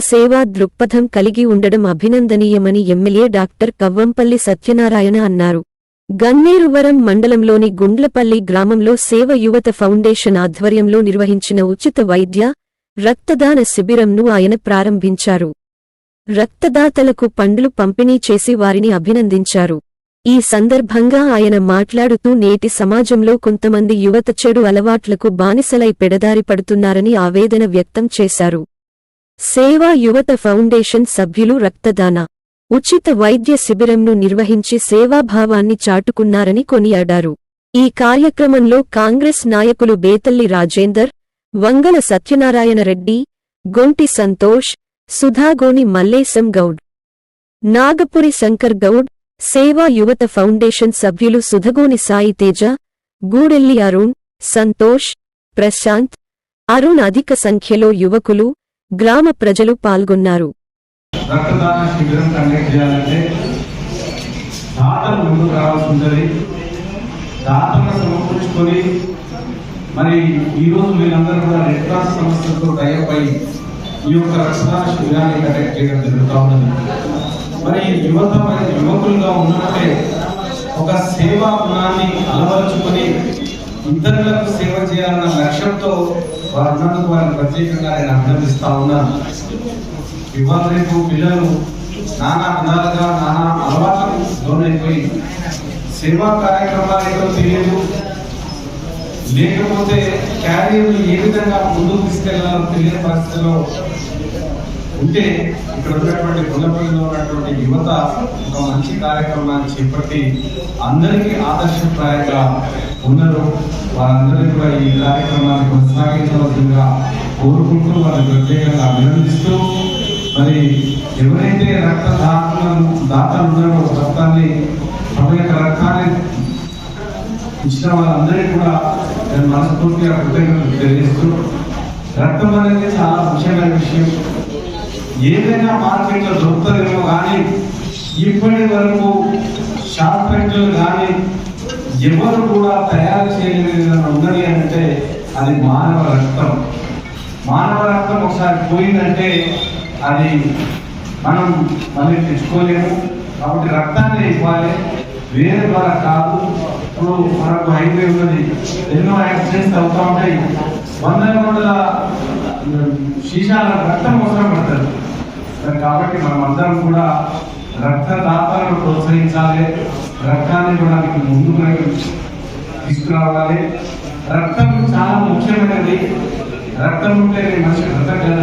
సేవా దృక్పథం కలిగి ఉండడం అభినందనీయమని ఎమ్మెల్యే డాక్టర్ కవ్వంపల్లి సత్యనారాయణ అన్నారు. గన్నేరువరం మండలంలోని గుండ్లపల్లి గ్రామంలో సేవ యువత ఫౌండేషన్ ఆధ్వర్యంలో నిర్వహించిన ఉచిత వైద్య రక్తదాన శిబిరంను ఆయన ప్రారంభించారు. రక్తదాతలకు పండ్లు పంపిణీ చేసి వారిని అభినందించారు. ఈ సందర్భంగా ఆయన మాట్లాడుతూ నేటి సమాజంలో కొంతమంది యువత చెడు అలవాట్లకు బానిసలై పెడదారి పడుతున్నారని ఆవేదన వ్యక్తం చేశారు. సేవా యువత ఫౌండేషన్ సభ్యులు రక్తదాన. ఉచిత వైద్య శిబిరంను నిర్వహించి సేవాభావాన్ని చాటుకున్నారని కొనియాడారు. ఈ కార్యక్రమంలో కాంగ్రెస్ నాయకులు బేతల్లి రాజేందర్ వంగల సత్యనారాయణ రెడ్డి గొంటి సంతోష్ సుధాగోని మల్లేశం గౌడ్. నాగపురి శంకర్ గౌడ్ సేవా యువత ఫౌండేషన్ సభ్యులు సుధగోని సాయి తేజ గూడెల్లి అరుణ్ సంతోష్ ప్రశాంత్ అరుణ్ అధిక సంఖ్యలో యువకులు గ్రామ ప్రజలు పాల్గొన్నారు. రక్తదాన శిబిరం కండక్ట్ చేయాలంటే దాతలు ముందు రావాల్సి ఉంటుంది దాతలను సమకూర్చుకొని మరి ఈరోజు వీళ్ళందరూ కూడా రెడ్ క్రాస్ సంస్థలతో టైప్ ఈ యొక్క రక్తదాన శిబిరాన్ని కండక్ట్ చేయడం జరుగుతూ ఉన్నది. మరి యువత మరి యువకులుగా ఉన్నట్టే ఒక సేవా గుణాన్ని అలవరుచుకొని ఇతరులకు సేవ చేయాలన్న లక్ష్యంతో వారు వారిని ప్రత్యేకంగా నేను అభినందిస్తా ఉన్నాను ఇవాళ రేపు పిల్లలు నానా విధాలుగా నానా అలవాట్లకు లోనైపోయి సేవా కార్యక్రమాలు ఏదో తెలియదు. లేకపోతే క్యారియర్ని ఏ విధంగా ముందుకు తీసుకెళ్ళాలో తెలియని పరిస్థితిలో ఉంటే ఇక్కడ ఉన్నటువంటి గుండెపల్లిలో ఉన్నటువంటి యువత ఒక మంచి కార్యక్రమాన్ని చేపట్టి అందరికీ ఆదర్శప్రాయంగా ఉన్నారు. వారందరినీ కూడా ఈ కార్యక్రమాన్ని కొనసాగించడం కోరుకుంటూ వారిని ప్రత్యేకంగా అభినందిస్తూ మరి ఎవరైతే రక్త దాతలను దాతలు ఉన్నారో రక్తాన్ని తమ యొక్క రక్తాన్ని ఇచ్చిన వాళ్ళందరికీ కూడా నేను మనస్ఫూర్తిగా కృతజ్ఞతలు తెలియజేస్తూ రక్తం అనేది చాలా ముఖ్యమైన విషయం. ఏదైనా మార్కెట్లో దొరుకుతుందేమో కానీ ఇప్పటి వరకు శాస్త్రజ్ఞులు కానీ ఎవరు కూడా తయారు చేయలేని ఉండని అంటే అది మానవ రక్తం. మానవ ఒకసారి పోయిందంటే అది మనం మళ్ళీ తెచ్చుకోలేము. కాబట్టి రక్తాన్ని ఇవ్వాలి. వేరే ద్వారా కాదు. ఇప్పుడు మనకు హైవే ఉన్నది. ఎన్నో యాక్సిడెంట్స్ అవుతూ ఉంటాయి. వందల వందల సీసాల రక్తం అవసరం పడుతుంది కాబట్టి మనం అందరం కూడా రక్తదాతలను ప్రోత్సహించాలి. రక్తాన్ని కూడా ముందుకు తీసుకురావాలి. రక్తం చాలా ముఖ్యమైనది. రక్తం ఉంటే మనిషి బ్రతకగలడు